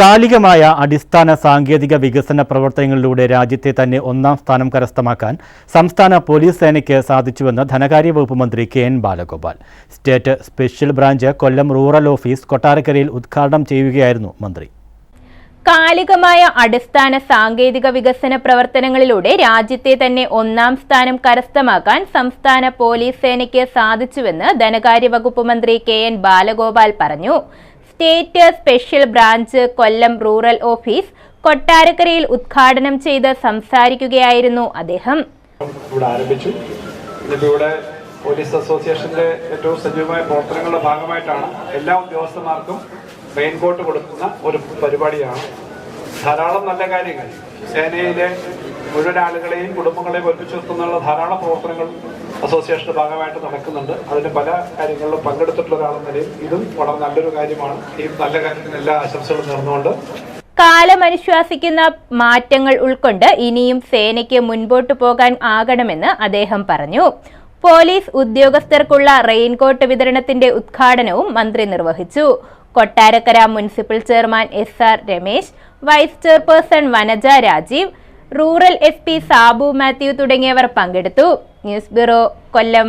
കാലികമായ അടിസ്ഥാന സാങ്കേതിക വികസന പ്രവർത്തനങ്ങളിലൂടെ രാജ്യത്തെ തന്നെ ഒന്നാം സ്ഥാനം കരസ്ഥമാക്കാൻ സംസ്ഥാന പോലീസ് സേനയ്ക്ക് സാധിച്ചുവെന്ന് ധനകാര്യ വകുപ്പ് മന്ത്രി K N Balagopal. State special branch Kollam rural office കൊട്ടാരക്കരയിൽ ഉദ്ഘാടനം ചെയ്യുകയായിരുന്നു മന്ത്രി. കാലികമായ അടിസ്ഥാന സാങ്കേതിക വികസന പ്രവർത്തനങ്ങളിലൂടെ രാജ്യത്തെ തന്നെ ഒന്നാം സ്ഥാനം കരസ്ഥമാക്കാൻ സംസ്ഥാന പോലീസ് സേനയ്ക്ക് സാധിച്ചുവെന്ന് ധനകാര്യ വകുപ്പ് മന്ത്രി കെ എൻ ബാലഗോപാൽ പറഞ്ഞു. State special branch Kollam rural office കൊട്ടാരക്കരയിൽ ഉദ്ഘാടനം ചെയ്ത് സംസാരിക്കുകയായിരുന്നു അദ്ദേഹം. ഇവിടെ ആരംഭിച്ചു. പോലീസ് അസോസിയേഷന്റെ ഏറ്റവും സജീവമായ പ്രവർത്തനങ്ങളുടെ ഭാഗമായിട്ടാണ് എല്ലാ ഉദ്യോഗസ്ഥന്മാർക്കും റെയിൻകോട്ട് കൊടുക്കുന്ന ഒരു പരിപാടിയാണ്. ധാരാളം നല്ല കാര്യങ്ങൾ. സേനയിലെ മുഴുവൻ ആളുകളെയും കുടുംബങ്ങളെയും ഒരുമിച്ച് നിർത്തുന്നുള്ള ധാരാളം പ്രവർത്തനങ്ങൾ അസോസിയേഷന്റെ ഭാഗമായിട്ട് നടക്കുന്നുണ്ട്. അതിന് പല കാര്യങ്ങളിലും പങ്കെടുത്തിട്ടുള്ള ഒരാളെന്ന നിലയിൽ ഇതും വളരെ നല്ലൊരു കാര്യമാണ്. ഈ നല്ല കാര്യത്തിന് എല്ലാ ആശംസകളും നേർന്നുകൊണ്ട്. കാലമനുശ്വാസിക്കുന്ന മാറ്റങ്ങൾ ഉൾക്കൊണ്ട് ഇനിയും സേനയ്ക്ക് മുൻപോട്ട് പോകാൻ ആകണമെന്ന് അദ്ദേഹം പറഞ്ഞു. പോലീസ് ഉദ്യോഗസ്ഥർക്കുള്ള റെയിൻകോട്ട് വിതരണത്തിന്റെ ഉദ്ഘാടനവും മന്ത്രി നിർവഹിച്ചു. Kottarakkara municipal chairman S R Ramesh vice chairperson Vanaja Rajeev rural S Sabu Mathew തുടങ്ങിയവർ പങ്കെടുത്തു. News bureau Kollam.